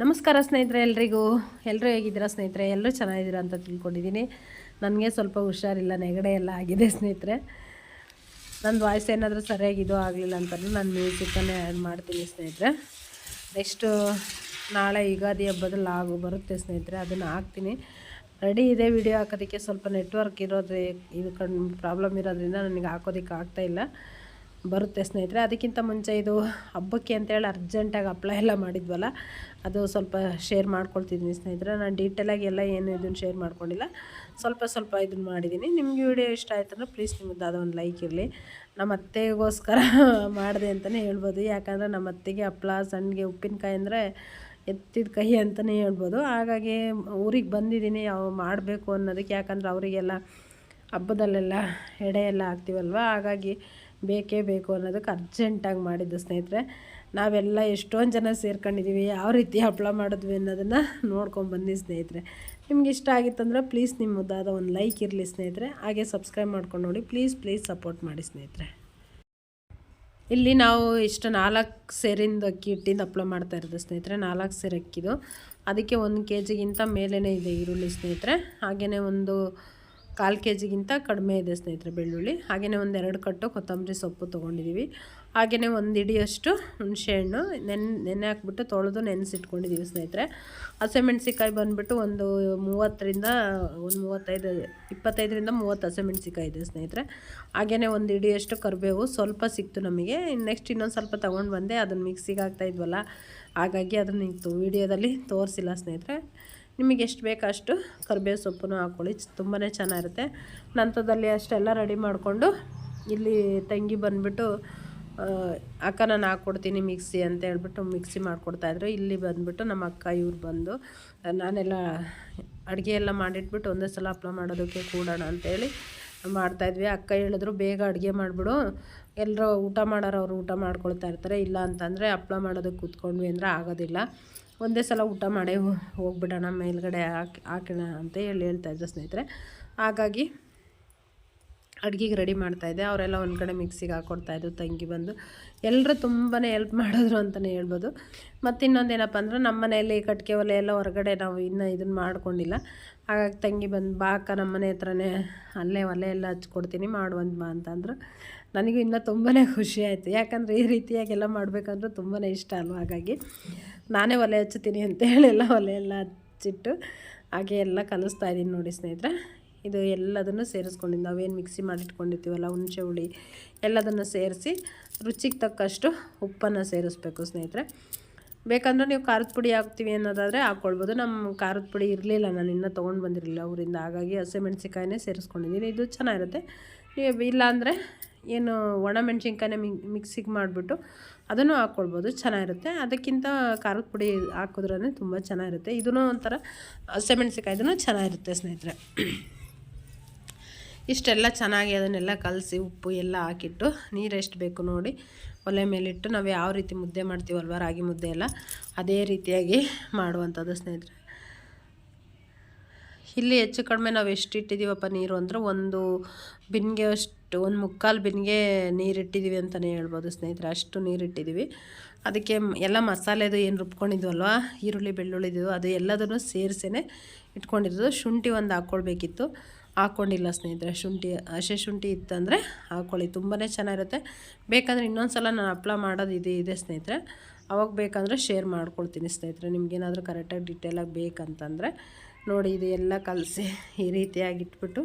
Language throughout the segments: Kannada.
ನಮಸ್ಕಾರ ಸ್ನೇಹಿತರೆ, ಎಲ್ರಿಗೂ. ಎಲ್ಲರೂ ಹೇಗಿದ್ದೀರಾ ಸ್ನೇಹಿತರೆ? ಎಲ್ಲರೂ ಚೆನ್ನಾಗಿದ್ದೀರಾ ಅಂತ ತಿಳ್ಕೊಂಡಿದ್ದೀನಿ. ನನಗೆ ಸ್ವಲ್ಪ ಹುಷಾರಿಲ್ಲ, ನೆಗಡೆ ಎಲ್ಲ ಆಗಿದೆ ಸ್ನೇಹಿತರೆ. ನನ್ನ ವಾಯ್ಸ್ ಏನಾದರೂ ಸರಿಯಾಗಿ ಇದು ಆಗಲಿಲ್ಲ ಅಂತಲೂ ನಾನು ಮ್ಯೂಸಿಕನ್ನೇ ಆ್ಯಡ್ ಮಾಡ್ತೀನಿ ಸ್ನೇಹಿತರೆ. ನೆಕ್ಸ್ಟು ನಾಳೆ ಯುಗಾದಿ ಹಬ್ಬದಲ್ಲಿ ಆಗು, ಬರುತ್ತೆ ಸ್ನೇಹಿತರೆ, ಅದನ್ನು ಹಾಕ್ತೀನಿ. ರೆಡಿ ಇದೆ ವಿಡಿಯೋ ಹಾಕೋದಕ್ಕೆ, ಸ್ವಲ್ಪ ನೆಟ್ವರ್ಕ್ ಇರೋದ್ರೆ, ಇದು ಕಣ್ ಪ್ರಾಬ್ಲಮ್ ಇರೋದ್ರಿಂದ ನನಗೆ ಹಾಕೋದಕ್ಕೆ ಆಗ್ತಾಯಿಲ್ಲ ಬರುತ್ತೆ ಸ್ನೇಹಿತರೆ. ಅದಕ್ಕಿಂತ ಮುಂಚೆ ಇದು ಹಬ್ಬಕ್ಕೆ ಅಂತೇಳಿ ಅರ್ಜೆಂಟಾಗಿ ಅಪ್ಲೈ ಎಲ್ಲ ಮಾಡಿದ್ವಲ್ಲ, ಅದು ಸ್ವಲ್ಪ ಶೇರ್ ಮಾಡ್ಕೊಳ್ತಿದ್ದೀನಿ ಸ್ನೇಹಿತರೆ. ನಾನು ಡೀಟೇಲಾಗಿ ಎಲ್ಲ ಏನು ಇದನ್ನು ಶೇರ್ ಮಾಡ್ಕೊಂಡಿಲ್ಲ. ಸ್ವಲ್ಪ ಸ್ವಲ್ಪ ಇದನ್ನು ಮಾಡಿದ್ದೀನಿ. ನಿಮಗೆ ವಿಡಿಯೋ ಇಷ್ಟ ಆಯ್ತು ಅಂದರೆ ಪ್ಲೀಸ್ ನಿಮ್ಮದು ಒಂದು ಲೈಕ್ ಇರಲಿ. ನಮ್ಮ ಅತ್ತೆಗೋಸ್ಕರ ಮಾಡಿದೆ ಅಂತಲೇ ಹೇಳ್ಬೋದು. ಯಾಕಂದರೆ ನಮ್ಮ ಅತ್ತೆಗೆ ಹಪ್ಪಳ ಸಣ್ಣಗೆ ಉಪ್ಪಿನಕಾಯಿ ಅಂದರೆ ಎತ್ತಿದ ಕೈ ಅಂತಲೇ ಹೇಳ್ಬೋದು. ಹಾಗಾಗಿ ಊರಿಗೆ ಬಂದಿದ್ದೀನಿ ಅವು ಮಾಡಬೇಕು ಅನ್ನೋದಕ್ಕೆ. ಯಾಕಂದ್ರೆ ಅವರಿಗೆಲ್ಲ ಹಬ್ಬದಲ್ಲೆಲ್ಲ ಎಡೆ ಎಲ್ಲ ಹಾಕ್ತೀವಲ್ವ. ಹಾಗಾಗಿ ಬೇಕೇ ಬೇಕು ಅನ್ನೋದಕ್ಕೆ ಅರ್ಜೆಂಟಾಗಿ ಮಾಡಿದ್ದು ಸ್ನೇಹಿತರೆ. ನಾವೆಲ್ಲ ಎಷ್ಟೊಂದು ಜನ ಸೇರ್ಕೊಂಡಿದ್ದೀವಿ, ಯಾವ ರೀತಿ ಹಪ್ಪಳ ಮಾಡಿದ್ವಿ ಅನ್ನೋದನ್ನು ನೋಡ್ಕೊಂಡು ಬನ್ನಿ ಸ್ನೇಹಿತರೆ. ನಿಮ್ಗೆ ಇಷ್ಟ ಆಗಿತ್ತಂದ್ರೆ ಪ್ಲೀಸ್ ನಿಮ್ಮ ಮುದ್ದಾದ ಒಂದು ಲೈಕ್ ಇರಲಿ ಸ್ನೇಹಿತರೆ. ಹಾಗೆ ಸಬ್ಸ್ಕ್ರೈಬ್ ಮಾಡ್ಕೊಂಡು ನೋಡಿ ಪ್ಲೀಸ್ ಪ್ಲೀಸ್ ಸಪೋರ್ಟ್ ಮಾಡಿ ಸ್ನೇಹಿತರೆ. ಇಲ್ಲಿ ನಾವು ಇಷ್ಟು ನಾಲ್ಕು ಸೇರಿಂದ ಅಕ್ಕಿ ಹಿಟ್ಟಿಂದ ಹಪ್ಳ ಮಾಡ್ತಾ ಇರೋದು ಸ್ನೇಹಿತರೆ, ನಾಲ್ಕು ಸೇರಿ ಅಕ್ಕಿದು. ಅದಕ್ಕೆ ಒಂದು ಕೆ ಜಿಗಿಂತ ಮೇಲೇ ಇದೆ ಈರುಳ್ಳಿ ಸ್ನೇಹಿತರೆ. ಹಾಗೆಯೇ ಒಂದು ಕಾಲು ಕೆ ಜಿಗಿಂತ ಕಡಿಮೆ ಇದೆ ಸ್ನೇಹಿತರೆ ಬೆಳ್ಳುಳ್ಳಿ. ಹಾಗೆಯೇ ಒಂದು ಎರಡು ಕಟ್ಟು ಕೊತ್ತಂಬರಿ ಸೊಪ್ಪು ತೊಗೊಂಡಿದ್ದೀವಿ ಹಾಗೆಯೇ ಒಂದು ಇಡಿಯಷ್ಟು ಹುಣಸೆಹಣ್ಣು ನೆನ್, ನೆನೆ ಹಾಕ್ಬಿಟ್ಟು ತೊಳೆದು ನೆನೆಸಿಟ್ಕೊಂಡಿದ್ದೀವಿ ಸ್ನೇಹಿತರೆ. ಹಸಿಮೆಣ್ಸಿಕಾಯಿ ಬಂದುಬಿಟ್ಟು ಒಂದು ಮೂವತ್ತರಿಂದ, ಒಂದು ಮೂವತ್ತೈದು, ಇಪ್ಪತ್ತೈದರಿಂದ ಮೂವತ್ತು ಹಸಿಮೆಣ್ಸಿಕಾಯಿ ಇದೆ ಸ್ನೇಹಿತರೆ. ಹಾಗೆಯೇ ಒಂದು ಇಡಿಯಷ್ಟು ಕರಿಬೇವು ಸ್ವಲ್ಪ ಸಿಕ್ತು ನಮಗೆ. ನೆಕ್ಸ್ಟ್ ಇನ್ನೊಂದು ಸ್ವಲ್ಪ ತೊಗೊಂಡು ಬಂದೆ, ಅದನ್ನು ಮಿಕ್ಸಿಗೆ ಹಾಕ್ತಾಯಿದ್ವಲ್ಲ ಹಾಗಾಗಿ ಅದನ್ನು ವಿಡಿಯೋದಲ್ಲಿ ತೋರಿಸಿಲ್ಲ ಸ್ನೇಹಿತರೆ. ನಿಮಗೆ ಎಷ್ಟು ಬೇಕು ಅಷ್ಟು ಕರಿಬೇವು ಸೊಪ್ಪನ್ನು ಹಾಕ್ಕೊಳ್ಳಿ. ತುಂಬಾ ಚೆನ್ನಾಗಿರುತ್ತೆ. ನಂತರದಲ್ಲಿ ಅಷ್ಟೆಲ್ಲ ರೆಡಿ ಮಾಡಿಕೊಂಡು ಇಲ್ಲಿ ತಂಗಿ ಬಂದುಬಿಟ್ಟು ಅಕ್ಕ ನಾನು ಹಾಕ್ಕೊಡ್ತೀನಿ ಮಿಕ್ಸಿ ಅಂತ ಹೇಳ್ಬಿಟ್ಟು ಮಿಕ್ಸಿ ಮಾಡಿಕೊಡ್ತಾಯಿದ್ರು ಇಲ್ಲಿ ಬಂದುಬಿಟ್ಟು ನಮ್ಮ ಅಕ್ಕ, ಇವ್ರು ಬಂದು, ನಾನೆಲ್ಲ ಅಡುಗೆ ಎಲ್ಲ ಮಾಡಿಟ್ಬಿಟ್ಟು ಒಂದೇ ಸಲ ಹಪ್ಳ ಮಾಡೋದಕ್ಕೆ ಕೂಡೋಣ ಅಂತೇಳಿ ಮಾಡ್ತಾಯಿದ್ವಿ. ಅಕ್ಕ ಹೇಳಿದ್ರು, ಬೇಗ ಅಡುಗೆ ಮಾಡಿಬಿಡು. ಎಲ್ಲರೂ ಊಟ ಮಾಡೋರು, ಅವರು ಊಟ ಮಾಡ್ಕೊಳ್ತಾ ಇರ್ತಾರೆ. ಇಲ್ಲ ಅಂತಂದರೆ ಹಪ್ಳ ಮಾಡೋದಕ್ಕೆ ಕೂತ್ಕೊಂಡ್ವಿ ಅಂದರೆ ಆಗೋದಿಲ್ಲ. ಒಂದೇ ಸಲ ಊಟ ಮಾಡೇ ಹೋಗ್ಬಿಡೋಣ, ಮೇಲ್ಗಡೆ ಹಾಕಿ, ಹಾಕೋಣ ಅಂತ ಹೇಳಿ ಹೇಳ್ತಾಯಿದ್ರು ಸ್ನೇಹಿತರೆ. ಹಾಗಾಗಿ ಅಡುಗೆಗೆ ರೆಡಿ ಮಾಡ್ತಾಯಿದ್ದೆ ಅವರೆಲ್ಲ ಒಂದು ಕಡೆ ಮಿಕ್ಸಿಗೆ ಹಾಕ್ಕೊಡ್ತಾಯಿದ್ರು ತಂಗಿ ಬಂದು ಎಲ್ಲರೂ ತುಂಬಾ ಹೆಲ್ಪ್ ಮಾಡಿದ್ರು ಅಂತಲೇ ಹೇಳ್ಬೋದು. ಮತ್ತು ಇನ್ನೊಂದೇನಪ್ಪ ಅಂದ್ರೆ ನಮ್ಮ ಮನೆಯಲ್ಲಿ ಕಟ್ಟಿಗೆ ಒಲೆ ಎಲ್ಲ ಹೊರಗಡೆ ನಾವು ಇನ್ನೂ ಇದನ್ನು ಮಾಡ್ಕೊಂಡಿಲ್ಲ. ಹಾಗಾಗಿ ತಂಗಿ ಬಂದು ಬಾಕ ನಮ್ಮ ಮನೆ ಹತ್ರನೇ ಅಲ್ಲೇ ಒಲೆ ಎಲ್ಲ ಹಚ್ಕೊಡ್ತೀನಿ ಮಾಡುವಂತ ಬಾ ಅಂತಂದ್ರೆ ನನಗೂ ಇನ್ನೂ ತುಂಬಾ ಖುಷಿ ಆಯಿತು. ಯಾಕಂದರೆ ಈ ರೀತಿಯಾಗೆಲ್ಲ ಮಾಡಬೇಕಂದ್ರೆ ತುಂಬಾ ಇಷ್ಟ ಅಲ್ವ ಹಾಗಾಗಿ. ನಾನೇ ಒಲೆ ಹಚ್ಚುತ್ತೀನಿ ಅಂತ ಹೇಳಿ ಎಲ್ಲ ಒಲೆ ಎಲ್ಲ ಹಚ್ಚಿಟ್ಟು ಹಾಗೆ ಎಲ್ಲ ಕಲಿಸ್ತಾ ಇದ್ದೀನಿ ನೋಡಿ ಸ್ನೇಹಿತರೆ. ಇದು ಎಲ್ಲದನ್ನು ಸೇರಿಸ್ಕೊಂಡಿದ್ದು ನಾವೇನು ಮಿಕ್ಸಿ ಮಾಡಿಟ್ಕೊಂಡಿರ್ತೀವಲ್ಲ ಹುಣಸೆ ಹುಳಿ ಎಲ್ಲದನ್ನು ಸೇರಿಸಿ ರುಚಿಗೆ ತಕ್ಕಷ್ಟು ಉಪ್ಪನ್ನು ಸೇರಿಸ್ಬೇಕು ಸ್ನೇಹಿತರೆ. ಬೇಕಂದ್ರೆ ನೀವು ಖಾರದ ಪುಡಿ ಹಾಕ್ತೀವಿ ಅನ್ನೋದಾದರೆ ಹಾಕ್ಕೊಳ್ಬೋದು. ನಮ್ಮ ಖಾರದ ಪುಡಿ ಇರಲಿಲ್ಲ, ನಾನು ಇನ್ನೂ ತೊಗೊಂಡು ಬಂದಿರಲಿಲ್ಲ ಅವರಿಂದ ಹಾಗಾಗಿ ಹಸಿಮೆಣ್ಸಿಕಾಯಿನೇ ಸೇರಿಸ್ಕೊಂಡಿದ್ದೀನಿ. ಇದು ಚೆನ್ನಾಗಿರುತ್ತೆ. ನೀವು ಇಲ್ಲಾಂದರೆ ಏನು ಒಣಮೆಣ್ಸಿನ್ಕಾಯಿನ ಮಿಕ್ಸಿಗೆ ಮಾಡಿಬಿಟ್ಟು ಅದನ್ನು ಹಾಕ್ಕೊಳ್ಬೋದು. ಚೆನ್ನಾಗಿರುತ್ತೆ. ಅದಕ್ಕಿಂತ ಖಾರದ ಪುಡಿ ಹಾಕಿದ್ರೇ ತುಂಬ ಚೆನ್ನಾಗಿರುತ್ತೆ. ಇದೂ ಒಂಥರ ಹಸಿಮೆಣ್ಸಿಕಾಯ್ದು ಚೆನ್ನಾಗಿರುತ್ತೆ ಸ್ನೇಹಿತರೆ. ಇಷ್ಟೆಲ್ಲ ಚೆನ್ನಾಗಿ ಅದನ್ನೆಲ್ಲ ಕಲಸಿ ಉಪ್ಪು ಎಲ್ಲ ಹಾಕಿಟ್ಟು ನೀರು ಎಷ್ಟು ಬೇಕು ನೋಡಿ ಒಲೆ ಮೇಲಿಟ್ಟು ನಾವು ಯಾವ ರೀತಿ ಮುದ್ದೆ ಮಾಡ್ತೀವಲ್ವ ರಾಗಿ ಮುದ್ದೆ ಎಲ್ಲ ಅದೇ ರೀತಿಯಾಗಿ ಮಾಡುವಂಥದ್ದು ಸ್ನೇಹಿತರೆ. ಇಲ್ಲಿ ಹೆಚ್ಚು ಕಡಿಮೆ ನಾವು ಎಷ್ಟು ಇಟ್ಟಿದ್ದೀವಪ್ಪ ನೀರು ಅಂದರೆ ಒಂದು ಬಿನ್ಗೆ ಅಷ್ಟು, ಒಂದು ಮುಕ್ಕಾಲು ಬಿನ್ಗೆ ನೀರು ಇಟ್ಟಿದ್ದೀವಿ ಅಂತಲೇ ಹೇಳ್ಬೋದು ಸ್ನೇಹಿತರೆ. ಅಷ್ಟು ನೀರು ಇಟ್ಟಿದ್ದೀವಿ. ಅದಕ್ಕೆ ಎಲ್ಲ ಮಸಾಲೆದು ಏನು ರುಬ್ಕೊಂಡಿದ್ವಲ್ವ, ಈರುಳ್ಳಿ ಬೆಳ್ಳುಳ್ಳಿದು ಅದು ಎಲ್ಲದನ್ನು ಸೇರಿಸೇ ಇಟ್ಕೊಂಡಿರೋದು. ಶುಂಠಿ ಒಂದು ಹಾಕ್ಕೊಳ್ಬೇಕಿತ್ತು. ಹಾಕ್ಕೊಂಡಿಲ್ಲ ಸ್ನೇಹಿತರೆ. ಶುಂಠಿ, ಹಸೆ ಶುಂಠಿ ಇತ್ತಂದರೆ ಹಾಕ್ಕೊಳ್ಳಿ ತುಂಬಾ ಚೆನ್ನಾಗಿರುತ್ತೆ. ಬೇಕಂದರೆ ಇನ್ನೊಂದು ಸಲ ನಾನು ಹಪ್ಳ ಮಾಡೋದು ಇದೆ ಇದೆ ಸ್ನೇಹಿತರೆ. ಅವಾಗ ಬೇಕಂದರೆ ಶೇರ್ ಮಾಡ್ಕೊಳ್ತೀನಿ ಸ್ನೇಹಿತರೆ. ನಿಮ್ಗೇನಾದರೂ ಕರೆಕ್ಟಾಗಿ ಡಿಟೇಲಾಗಿ ಬೇಕಂತಂದರೆ ನೋಡಿ, ಇದು ಎಲ್ಲ ಕಲಸಿ ಈ ರೀತಿಯಾಗಿ ಇಟ್ಬಿಟ್ಟು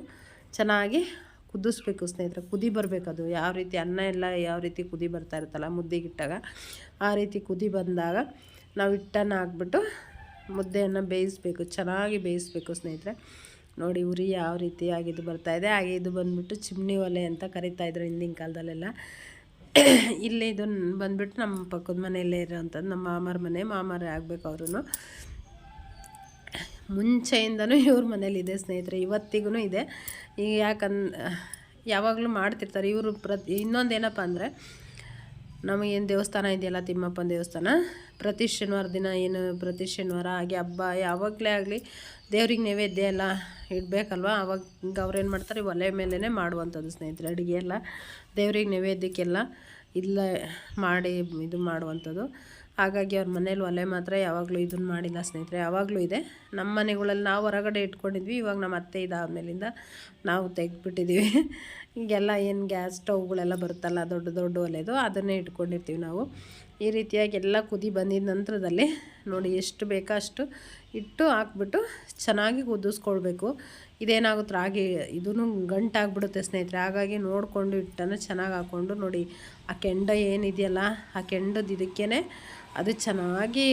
ಚೆನ್ನಾಗಿ ಕುದಿಸ್ಬೇಕು ಸ್ನೇಹಿತರೆ. ಕುದಿ ಬರಬೇಕು ಅದು. ಯಾವ ರೀತಿ ಅನ್ನ ಎಲ್ಲ ಯಾವ ರೀತಿ ಕುದಿ ಬರ್ತಾ ಇರುತ್ತಲ್ಲ ಮುದ್ದೆಗಿಟ್ಟಾಗ ಆ ರೀತಿ ಕುದಿ ಬಂದಾಗ ನಾವು ಹಿಟ್ಟನ್ನು ಹಾಕ್ಬಿಟ್ಟು ಮುದ್ದೆಯನ್ನು ಬೇಯಿಸ್ಬೇಕು. ಚೆನ್ನಾಗಿ ಬೇಯಿಸ್ಬೇಕು ಸ್ನೇಹಿತರೆ. ನೋಡಿ ಉರಿ ಯಾವ ರೀತಿಯಾಗಿ ಇದು. ಬರ್ತಾಯಿದೆ ಹಾಗೆ ಇದು ಬಂದ್ಬಿಟ್ಟು ಚಿಮ್ನಿ ಒಲೆ ಅಂತ ಕರಿತಾ ಇದ್ರು ಹಿಂದಿನ ಕಾಲದಲ್ಲೆಲ್ಲ. ಇಲ್ಲಿ ಇದು ಬಂದ್ಬಿಟ್ಟು ನಮ್ಮ ಪಕ್ಕದ ಮನೆಯಲ್ಲೇ ಇರೋವಂಥದ್ದು, ನಮ್ಮ ಮಾಮರ ಮನೆ, ಮಾಮರೇ ಆಗಬೇಕು ಅವರು ಮುಂಚೆಯಿಂದನೂ ಇವ್ರ ಮನೇಲಿದೆ ಸ್ನೇಹಿತರೆ ಇವತ್ತಿಗೂ ಇದೆ. ಈಗ ಯಾಕಂದ್ ಯಾವಾಗಲೂ ಮಾಡ್ತಿರ್ತಾರೆ. ಇವರು ಪ್ರತಿ, ಇನ್ನೊಂದು ಏನಪ್ಪ ಅಂದರೆ, ನಮಗೇನು ದೇವಸ್ಥಾನ ಇದೆಯಲ್ಲ ತಿಮ್ಮಪ್ಪನ ದೇವಸ್ಥಾನ, ಪ್ರತಿ ಶನಿವಾರ ದಿನ ಏನು ಪ್ರತಿ ಶನಿವಾರ, ಹಾಗೆ ಹಬ್ಬ ಯಾವಾಗಲೇ ಆಗಲಿ ದೇವ್ರಿಗೆ ನೈವೇದ್ಯ ಎಲ್ಲ ಇಡಬೇಕಲ್ವ? ಅವಾಗ ಏನು ಮಾಡ್ತಾರೆ, ಒಲೆ ಮೇಲೇ ಮಾಡುವಂಥದ್ದು ಸ್ನೇಹಿತರೆ, ಅಡುಗೆ ಎಲ್ಲ ದೇವ್ರಿಗೆ ನೈವೇದ್ಯಕ್ಕೆಲ್ಲ ಇಲ್ಲ ಮಾಡಿ ಇದು ಮಾಡುವಂಥದ್ದು. ಹಾಗಾಗಿ ಅವ್ರ ಮನೇಲಿ ಒಲೆ ಮಾತ್ರ ಯಾವಾಗಲೂ ಇದನ್ನು ಮಾಡಿಲ್ಲ ಸ್ನೇಹಿತರೆ, ಯಾವಾಗಲೂ ಇದೆ. ನಮ್ಮ ಮನೆಗಳಲ್ಲಿ ನಾವು ಹೊರಗಡೆ ಇಟ್ಕೊಂಡಿದ್ವಿ, ಇವಾಗ ನಮ್ಮ ಅತ್ತೆ ಇದಾದ್ಮೇಲಿಂದ ನಾವು ತೆಗೆದ್ಬಿಟ್ಟಿದ್ದೀವಿ ಈಗೆಲ್ಲ ಏನು ಗ್ಯಾಸ್ ಸ್ಟೌವ್ಗಳೆಲ್ಲ ಬರುತ್ತಲ್ಲ, ದೊಡ್ಡ ದೊಡ್ಡ ಒಲೆದು, ಅದನ್ನೇ ಇಟ್ಕೊಂಡಿರ್ತೀವಿ ನಾವು. ಈ ರೀತಿಯಾಗಿ ಎಲ್ಲ ಕುದಿ ಬಂದಿದ್ದ ನಂತರದಲ್ಲಿ ನೋಡಿ ಎಷ್ಟು ಬೇಕೋ ಅಷ್ಟು ಇಟ್ಟು ಹಾಕ್ಬಿಟ್ಟು ಚೆನ್ನಾಗಿ ಕುದಿಸ್ಕೊಳ್ಬೇಕು. ಇದೇನಾಗುತ್ತೆ ರಾಗಿ ಇದೂ ಗಂಟಾಗ್ಬಿಡುತ್ತೆ ಸ್ನೇಹಿತರೆ. ಹಾಗಾಗಿ ನೋಡಿಕೊಂಡು ಹಿಟ್ಟನ್ನು ಚೆನ್ನಾಗಿ ಹಾಕ್ಕೊಂಡು ನೋಡಿ ಆ ಕೆಂಡ ಏನಿದೆಯಲ್ಲ, ಆ ಕೆಂಡದ ಇದಕ್ಕೇ ಅದು ಚೆನ್ನಾಗಿ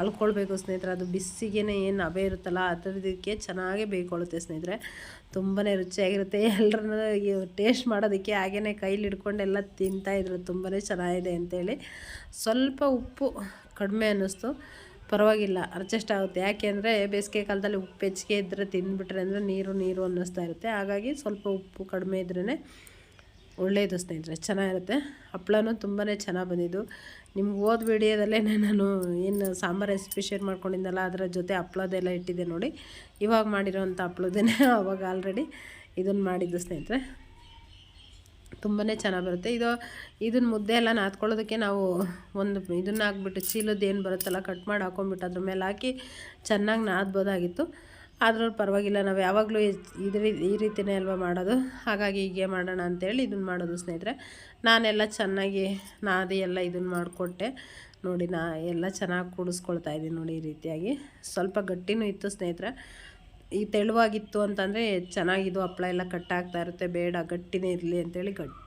ಅಳ್ಕೊಳ್ಬೇಕು ಸ್ನೇಹಿತರೆ. ಅದು ಬಿಸಿಗೆ ಏನು ಹಬೆ ಇರುತ್ತಲ್ಲ, ಆ ಥರದಕ್ಕೆ ಚೆನ್ನಾಗಿ ಬೇಯ್ಕೊಳ್ಳುತ್ತೆ ಸ್ನೇಹಿತರೆ. ತುಂಬಾ ರುಚಿಯಾಗಿರುತ್ತೆ. ಎಲ್ಲರೂ ಟೇಸ್ಟ್ ಮಾಡೋದಕ್ಕೆ ಹಾಗೇ ಕೈಲಿ ಹಿಡ್ಕೊಂಡೆಲ್ಲ ತಿಂತಾಯಿದ್ರು ತುಂಬಾ ಚೆನ್ನಾಗಿದೆ ಅಂತೇಳಿ. ಸ್ವಲ್ಪ ಉಪ್ಪು ಕಡಿಮೆ ಅನ್ನಿಸ್ತು. ಪರವಾಗಿಲ್ಲ ಅಡ್ಜಸ್ಟ್ ಆಗುತ್ತೆ. ಯಾಕೆಂದರೆ ಬೇಸಿಗೆ ಕಾಲದಲ್ಲಿ ಉಪ್ಪು ಹೆಚ್ಚಿಗೆ ಇದ್ದರೆ ತಿಂದುಬಿಟ್ರೆ ಅಂದರೆ ನೀರು ನೀರು ಅನ್ನಿಸ್ತಾ ಇರುತ್ತೆ. ಹಾಗಾಗಿ ಸ್ವಲ್ಪ ಉಪ್ಪು ಕಡಿಮೆ ಇದ್ರೇ ಒಳ್ಳೆಯದು ಸ್ನೇಹಿತರೆ ಚೆನ್ನಾಗಿರುತ್ತೆ. ಹಪ್ಪಳನೂ ತುಂಬಾ ಚೆನ್ನಾಗಿ ಬಂದಿದ್ದು. ನಿಮ್ಗೆ ಓದ್ ವಿಡಿಯೋದಲ್ಲೇ ನಾನು ಏನು ಸಾಂಬಾರು ರೆಸಿಪಿ ಶೇರ್ ಮಾಡ್ಕೊಂಡಿದ್ದಲ್ಲ ಅದರ ಜೊತೆ ಹಪ್ಪಳದೆಲ್ಲ ಇಟ್ಟಿದ್ದೆ ನೋಡಿ. ಇವಾಗ ಮಾಡಿರೋವಂಥ ಹಪ್ಪಳದೇ ಅವಾಗ ಆಲ್ರೆಡಿ ಇದನ್ನು ಮಾಡಿದ್ದು ಸ್ನೇಹಿತರೆ. ತುಂಬಾ ಚೆನ್ನಾಗಿ ಬರುತ್ತೆ. ಇದು ಇದನ್ನ ಮುದ್ದೆ ಎಲ್ಲ ನಾದ್ಕೊಳ್ಳೋದಕ್ಕೆ ನಾವು ಒಂದು ಇದನ್ನ ಹಾಕ್ಬಿಟ್ಟು ಚೀಲದ್ದು ಏನು ಬರುತ್ತಲ್ಲ, ಕಟ್ ಮಾಡಿ ಹಾಕೊಂಡ್ಬಿಟ್ಟು ಅದ್ರ ಮೇಲೆ ಹಾಕಿ ಚೆನ್ನಾಗಿ ನಾದ್ಬೋದಾಗಿತ್ತು. ಆದ್ರೂ ಪರವಾಗಿಲ್ಲ, ನಾವು ಯಾವಾಗಲೂ ಇದ್ರ, ಈ ರೀತಿಯೇ ಅಲ್ವಾ ಮಾಡೋದು. ಹಾಗಾಗಿ ಹೀಗೆ ಮಾಡೋಣ ಅಂತೇಳಿ ಇದನ್ನು ಮಾಡೋದು ಸ್ನೇಹಿತರೆ. ನಾನೆಲ್ಲ ಚೆನ್ನಾಗಿ ನಾದಿ ಎಲ್ಲ ಇದನ್ನು ಮಾಡಿಕೊಟ್ಟೆ. ನೋಡಿ, ನಾ ಎಲ್ಲ ಚೆನ್ನಾಗಿ ಕೂಡಿಸ್ಕೊಳ್ತಾ ಇದ್ದೀನಿ ನೋಡಿ ಈ ರೀತಿಯಾಗಿ. ಸ್ವಲ್ಪ ಗಟ್ಟಿನೂ ಇತ್ತು ಸ್ನೇಹಿತರೆ. ಈ ತೆಳುವಾಗಿತ್ತು ಅಂತಂದರೆ ಚೆನ್ನಾಗಿದು ಹಪ್ಪಳ ಎಲ್ಲ ಕಟ್ಟಾಗ್ತಾ ಇರುತ್ತೆ. ಬೇಡ, ಗಟ್ಟಿನೇ ಇರಲಿ ಅಂತೇಳಿ ಗಟ್ಟಿ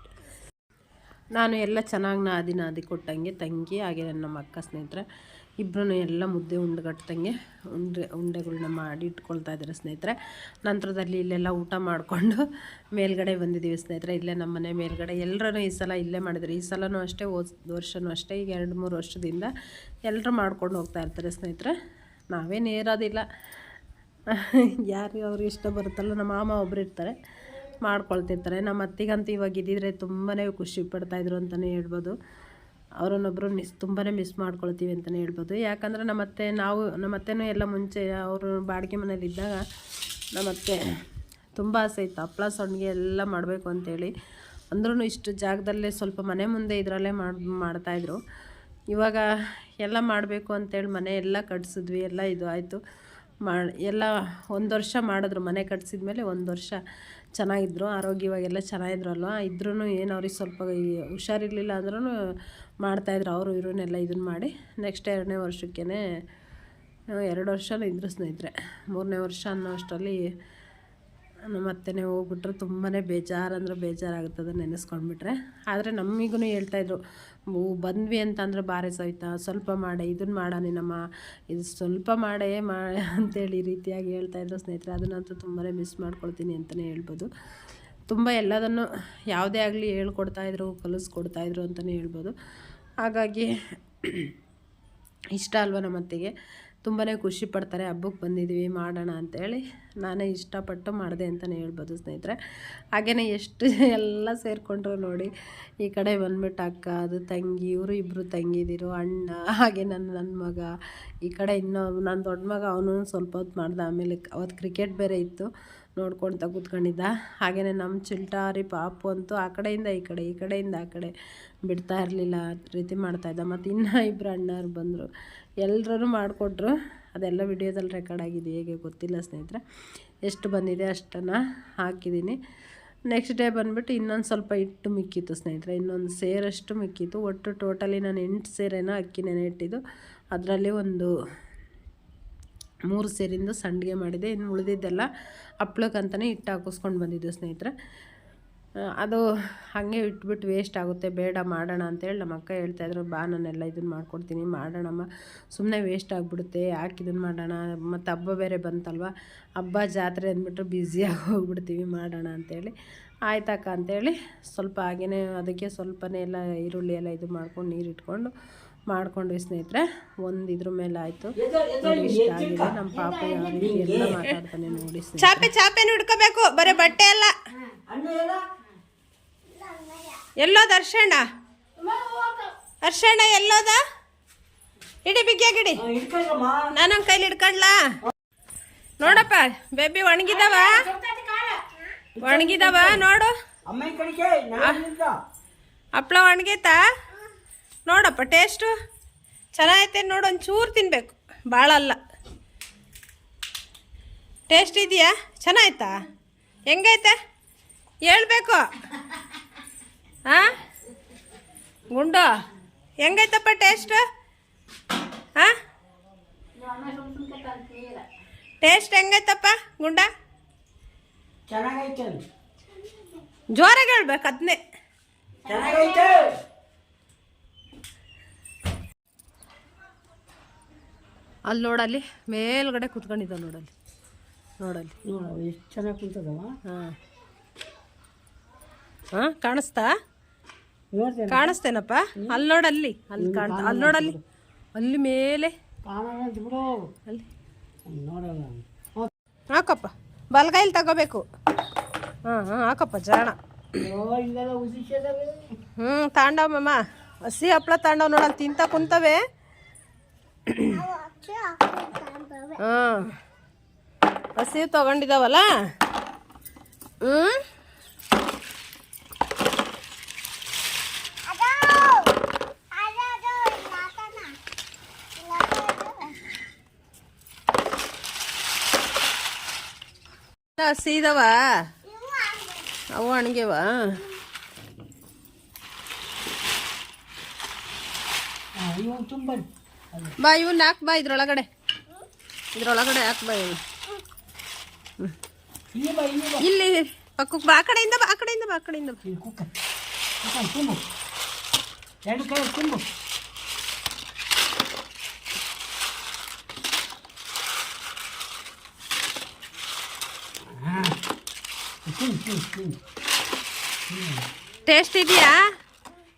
ನಾನು ಎಲ್ಲ ಚೆನ್ನಾಗಿ ನಾದಿ ನಾದಿ ಕೊಟ್ಟಂಗೆ ತಂಗಿ ಹಾಗೆ ನಮ್ಮ ಅಕ್ಕ ಸ್ನೇಹಿತರೆ. ಇಬ್ಬರೂ ಎಲ್ಲ ಮುದ್ದೆ ಉಂಡ್ಗಟ್ಟಂಗೆ ಉಂಡೆ ಉಂಡೆಗಳನ್ನ ಮಾಡಿ ಇಟ್ಕೊಳ್ತಾ ಇದ್ದಾರೆ ಸ್ನೇಹಿತರೆ. ನಂತರದಲ್ಲಿ ಇಲ್ಲೆಲ್ಲ ಊಟ ಮಾಡಿಕೊಂಡು ಮೇಲ್ಗಡೆ ಬಂದಿದ್ದೀವಿ ಸ್ನೇಹಿತರೆ. ಇಲ್ಲೇ ನಮ್ಮ ಮನೆ ಮೇಲ್ಗಡೆ ಎಲ್ಲರೂ ಈ ಸಲ ಇಲ್ಲೇ ಮಾಡಿದ್ರು ಈ ಸಲನೂ ಅಷ್ಟೇ ಹೋದ ವರ್ಷವೂ ಅಷ್ಟೇ, ಈಗ ಎರಡು ಮೂರು ವರ್ಷದಿಂದ ಎಲ್ಲರೂ ಮಾಡ್ಕೊಂಡು ಹೋಗ್ತಾ ಇರ್ತಾರೆ ಸ್ನೇಹಿತರೆ. ನಾವೇನು ಏರೋದಿಲ್ಲ ಯಾರು ಅವ್ರಿಗೆ ಇಷ್ಟ ಬರುತ್ತಲ್ಲ, ನಮ್ಮ ಮಾಮ ಒಬ್ರು ಇರ್ತಾರೆ, ಮಾಡ್ಕೊಳ್ತಿರ್ತಾರೆ. ನಮ್ಮ ಅತ್ತಿಗಂತೂ ಇವಾಗ ಇದ್ದಿದ್ರೆ ತುಂಬಾ ಖುಷಿ ಪಡ್ತಾಯಿದ್ರು ಅಂತಲೇ ಹೇಳ್ಬೋದು. ಅವರನ್ನೊಬ್ಬರು ಮಿಸ್ ತುಂಬಾ ಮಿಸ್ ಮಾಡ್ಕೊಳ್ತೀವಿ ಅಂತಲೇ ಹೇಳ್ಬೋದು. ಯಾಕಂದರೆ ನಮ್ಮ ಅತ್ತೆ ನಾವು ನಮ್ಮ ಅತ್ತೆನೂ ಎಲ್ಲ ಮುಂಚೆ ಅವರು ಬಾಡಿಗೆ ಮನೇಲಿದ್ದಾಗ ನಮ್ಮ ಅತ್ತೆ ತುಂಬ ಆಸೆ ಇತ್ತು. ಹಪ್ಪಳ ಸೊಣ್ಣಿಗೆ ಎಲ್ಲ ಮಾಡಬೇಕು ಅಂತೇಳಿ. ಅಂದ್ರೂ ಇಷ್ಟು ಜಾಗದಲ್ಲೇ ಸ್ವಲ್ಪ ಮನೆ ಮುಂದೆ ಇದರಲ್ಲೇ ಮಾಡಿ, ಮಾಡ್ತಾಯಿದ್ರು. ಇವಾಗ ಎಲ್ಲ ಮಾಡಬೇಕು ಅಂತೇಳಿ ಮನೆ ಎಲ್ಲ ಕಟ್ಸಿದ್ವಿ, ಎಲ್ಲ ಇದು ಆಯಿತು. ಮಾಡಿ ಎಲ್ಲ ಒಂದು ವರ್ಷ ಮಾಡಿದ್ರು ಮನೆ ಕಟ್ಸಿದ ಮೇಲೆ ಒಂದು ವರ್ಷ. ಚೆನ್ನಾಗಿದ್ರು, ಆರೋಗ್ಯವಾಗೆಲ್ಲ ಅಲ್ವಾ ಇದ್ರೂ ಏನು ಅವ್ರಿಗೆ ಸ್ವಲ್ಪ ಹುಷಾರಿರಲಿಲ್ಲ ಅಂದ್ರೂ ಮಾಡ್ತಾಯಿದ್ರು, ಅವರು ಇವ್ರನ್ನೆಲ್ಲ ಇದನ್ನು ಮಾಡಿ. ನೆಕ್ಸ್ಟ್ ಎರಡನೇ ವರ್ಷಕ್ಕೇ ಎರಡು ವರ್ಷ ಇದ್ರು ಸ್ನೇಹಿತರೆ. ಮೂರನೇ ವರ್ಷ ಅನ್ನೋ ಅಷ್ಟರಲ್ಲಿ ನಮ್ಮ ಅತ್ತೆನೇ ಹೋಗ್ಬಿಟ್ರೆ ತುಂಬಾ ಬೇಜಾರು ಅಂದ್ರೆ ಬೇಜಾರಾಗುತ್ತದೆ ನೆನೆಸ್ಕೊಂಡ್ಬಿಟ್ರೆ. ಆದರೆ ನಮಗೂ ಹೇಳ್ತಾಯಿದ್ರು ಬಂದ್ವಿ ಅಂತಂದ್ರೆ ಬಾರೆ ಸಹಿತ ಸ್ವಲ್ಪ ಮಾಡೆ ಇದನ್ನು ಮಾಡ ನಮ್ಮ ಇದು ಸ್ವಲ್ಪ ಮಾಡೇ, ಮಾ ಅಂತೇಳಿ ಈ ರೀತಿಯಾಗಿ ಹೇಳ್ತಾಯಿದ್ರು ಸ್ನೇಹಿತರೆ. ಅದನ್ನಂತೂ ತುಂಬಾ ಮಿಸ್ ಮಾಡ್ಕೊಳ್ತೀನಿ ಅಂತಲೇ ಹೇಳ್ಬೋದು. ತುಂಬ ಎಲ್ಲದನ್ನು ಯಾವುದೇ ಆಗಲಿ ಹೇಳ್ಕೊಡ್ತಾಯಿದ್ರು ಕಲಿಸ್ಕೊಡ್ತಾಯಿದ್ರು ಅಂತಲೇ ಹೇಳ್ಬೋದು. ಹಾಗಾಗಿ ಇಷ್ಟ ಅಲ್ವ ನಮ್ಮ ಅತ್ತಿಗೆ ತುಂಬಾ ಖುಷಿ ಪಡ್ತಾರೆ ಹಬ್ಬಕ್ಕೆ ಬಂದಿದ್ದೀವಿ ಮಾಡೋಣ ಅಂತೇಳಿ ನಾನೇ ಇಷ್ಟಪಟ್ಟು ಮಾಡಿದೆ ಅಂತಲೇ ಹೇಳ್ಬೋದು ಸ್ನೇಹಿತರೆ. ಹಾಗೆಯೇ ಎಷ್ಟು ಎಲ್ಲ ಸೇರಿಕೊಂಡ್ರು ನೋಡಿ, ಈ ಕಡೆ ಬಂದ್ಬಿಟ್ಟು ಅಕ್ಕ, ಅದು ತಂಗಿ, ಇವರು ಇಬ್ಬರು ತಂಗಿದಿರು, ಅಣ್ಣ, ಹಾಗೆ ನನ್ನ ನನ್ನ ಮಗ, ಈ ಕಡೆ ಇನ್ನೂ ನನ್ನ ದೊಡ್ಡ ಮಗ, ಅವನು ಸ್ವಲ್ಪ ಹೊತ್ತು ಮಾಡ್ದೆ, ಆಮೇಲೆ ಅವತ್ತು ಕ್ರಿಕೆಟ್ ಬೇರೆ ಇತ್ತು ನೋಡ್ಕೊಳ್ತಾ ಕೂತ್ಕೊಂಡಿದ್ದ. ಹಾಗೆಯೇ ನಮ್ಮ ಚಿಲ್ಟಾರಿ ಪಾಪು ಅಂತೂ ಆ ಕಡೆಯಿಂದ ಈ ಕಡೆ, ಈ ಕಡೆಯಿಂದ ಆ ಕಡೆ ಬಿಡ್ತಾ ಇರಲಿಲ್ಲ ರೀತಿ ಮಾಡ್ತಾಯಿದ್ದ ಮತ್ತು ಇನ್ನೂ ಇಬ್ಬರು ಅಣ್ಣರು ಬಂದರು. ಎಲ್ಲರೂ ಮಾಡಿಕೊಟ್ರು. ಅದೆಲ್ಲ ವಿಡಿಯೋದಲ್ಲಿ ರೆಕಾರ್ಡ್ ಆಗಿದೆ. ಹೇಗೆ ಗೊತ್ತಿಲ್ಲ ಸ್ನೇಹಿತರೆ. ಎಷ್ಟು ಬಂದಿದೆ ಅಷ್ಟನ್ನು ಹಾಕಿದ್ದೀನಿ. ನೆಕ್ಸ್ಟ್ ಡೇ ಬಂದುಬಿಟ್ಟು ಇನ್ನೊಂದು ಸ್ವಲ್ಪ ಹಿಟ್ಟು ಮಿಕ್ಕಿತ್ತು ಸ್ನೇಹಿತರೆ. ಇನ್ನೊಂದು ಸೇರಷ್ಟು ಮಿಕ್ಕಿತ್ತು. ಒಟ್ಟು ಟೋಟಲಿ ನಾನು ಎಂಟು ಸೇರೇನೋ ಅಕ್ಕಿ ನೆನೆ ಇಟ್ಟಿದ್ದು ಅದರಲ್ಲಿ ಒಂದು ಮೂರು ಸೇರಿಂದ ಸಂಡಿಗೆ ಮಾಡಿದೆ. ಇನ್ನು ಉಳಿದಿದ್ದೆಲ್ಲ ಹಪ್ಳಕ್ಕಂತಲೇ ಹಿಟ್ಟು ಹಾಕಿಸ್ಕೊಂಡು ಬಂದಿದ್ದು ಸ್ನೇಹಿತರೆ. ಅದು ಹಾಗೆ ಇಟ್ಬಿಟ್ಟು ವೇಸ್ಟ್ ಆಗುತ್ತೆ. ಬೇಡ ಮಾಡೋಣ ಅಂತೇಳಿ ನಮ್ಮ ಅಕ್ಕ ಹೇಳ್ತಾಯಿದ್ರು ಬಾ ನಾನೆಲ್ಲ ಇದನ್ನು ಮಾಡ್ಕೊಡ್ತೀನಿ ಮಾಡೋಣಮ್ಮ. ಸುಮ್ಮನೆ ವೇಸ್ಟ್ ಆಗಿಬಿಡುತ್ತೆ. ಯಾಕೆ ಇದನ್ನು ಮಾಡೋಣ? ಮತ್ತು ಹಬ್ಬ ಬೇರೆ ಬಂತಲ್ವ? ಹಬ್ಬ ಜಾತ್ರೆ ಅಂದ್ಬಿಟ್ರೆ ಬ್ಯುಸಿಯಾಗಿ ಹೋಗ್ಬಿಡ್ತೀವಿ. ಮಾಡೋಣ ಅಂತೇಳಿ. ಆಯ್ತಕ್ಕ ಅಂತೇಳಿ ಸ್ವಲ್ಪ ಹಾಗೆಯೇ ಅದಕ್ಕೆ ಸ್ವಲ್ಪನೇ ಎಲ್ಲ ಈರುಳ್ಳಿ ಎಲ್ಲ ಇದು ಮಾಡ್ಕೊಂಡು ನೀರು ಇಟ್ಕೊಂಡು ಮಾಡ್ಕೊಂಡ್ವಿ ಸ್ನೇಹಿತರೆ ಒಂದು ಇದ್ರ ಮೇಲೆ ಆಯಿತು. ಇಷ್ಟ ಆಗಿದೆ. ನಮ್ಮ ಪಾಪ ಯಾವ ರೀತಿ ಎಲ್ಲ ಮಾತಾಡ್ತಾನೆ ನೋಡಿ ಚಾಪೆ ಚಾಪೆನ ಹುಡ್ಕೋಬೇಕು ಬರೀ ಬಟ್ಟೆ ಅಲ್ಲ ಎಲ್ಲೋದ ಅರ್ಶಣ್ಣ ಅರ್ಶಣ್ಣ ಎಲ್ಲೋದ? ಇಡಿ ಬಿಗ್ಯಾಗಿಡಿ ನಾನು ಕೈಲಿ ಹಿಡ್ಕೊಂಡ್ಲಾ? ನೋಡಪ್ಪ ಬೇಬಿ ಒಣಗಿದವ? ಒಣಗಿದವ ನೋಡು. ಹಪ್ಳ ಒಣಗೈತಾ? ನೋಡಪ್ಪ ಟೇಸ್ಟು? ಚೆನ್ನಾಗೈತೆ ನೋಡು ಒಂಚೂರು ತಿನ್ಬೇಕು. ಭಾಳ ಅಲ್ಲ. ಟೇಸ್ಟ್ ಇದೆಯಾ? ಚೆನ್ನಾಯ್ತಾ ಹೆಂಗೈತೆ? ಹೇಳ್ಬೇಕು. ಹಾಂ ಗುಂಡು. ಹೆಂಗೈತಪ್ಪ ಟೇಸ್ಟ್? ಹಾಂ ಟೇಸ್ಟ್ ಹೆಂಗೈತಪ್ಪ ಗುಂಡ? ಜೋರಾಗಿ ಹೇಳ್ಬೇಕು ಅದನ್ನೇ ಅಲ್ಲಿ ನೋಡಲ್ಲಿ ಮೇಲ್ಗಡೆ ಕುತ್ಕೊಂಡಿದ್ದ ನೋಡಲ್ಲಿ. ನೋಡಲ್ಲಿ. ಎಷ್ಟು ಚೆನ್ನಾಗಿ ಕುಂತದವ. ಹಾಂ. ಹಾಂ ಕಾಣಿಸ್ತಾ? ಕಾಣಿಸ್ತೇನಪ್ಪ? ಅಲ್ಲಿ ನೋಡಲ್ಲಿ ಅಲ್ಲಿ ಕಾಣ್ತಾ ಅಲ್ಲಿ ನೋಡಲ್ಲಿ. ಅಲ್ಲಿ ಮೇಲೆ. ಅಲ್ಲಿ. ಹಾಕಪ್ಪ. ಬಲ್ಗೈಲಿ ತಗೋಬೇಕು. ಹಾಂ ಹಾಂ ಹಾಕಪ್ಪ ಜಾಣ. ಹ್ಞೂ ತಾಂಡವ ಮಮ್ಮ ಹಸಿ ಹಪ್ಳ ತಾಂಡವ್ ನೋಡಲ್ಲಿ ತಿಂತ ಕುಂತವೆ. ಹಾಂ ಹಸಿ ತಗೊಂಡಿದಾವಲ್ಲ? ಹ್ಞೂ ಹಸಿ ಇದಾವ ಅವು ಒಣಗ್ಯವ ಇವು ಬಾ ಇವನ್ನ ಹಾಕ್ ಬಾ ಇದ್ರೊಳಗಡೆ. ಇದ್ರೊಳಗಡೆ ಹಾಕ್ ಬಾ ಇವು ಇಲ್ಲಿ ಪಕ್ಕಕ್ಕೆ ಬಾ ಆ ಕಡೆಯಿಂದ ಬಾ ಆ ಕಡೆಯಿಂದ ಬಾ ಆ ಕಡೆಯಿಂದ ಬಾ. ಎರಡು ಕೈ ತುಂಬು. ಟೇಸ್ಟ್ ಇದೆಯಾ?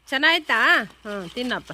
ಚೆನ್ನಾಯ್ತಾ? ಹ್ಞೂ ತಿನ್ನಪ್ಪ.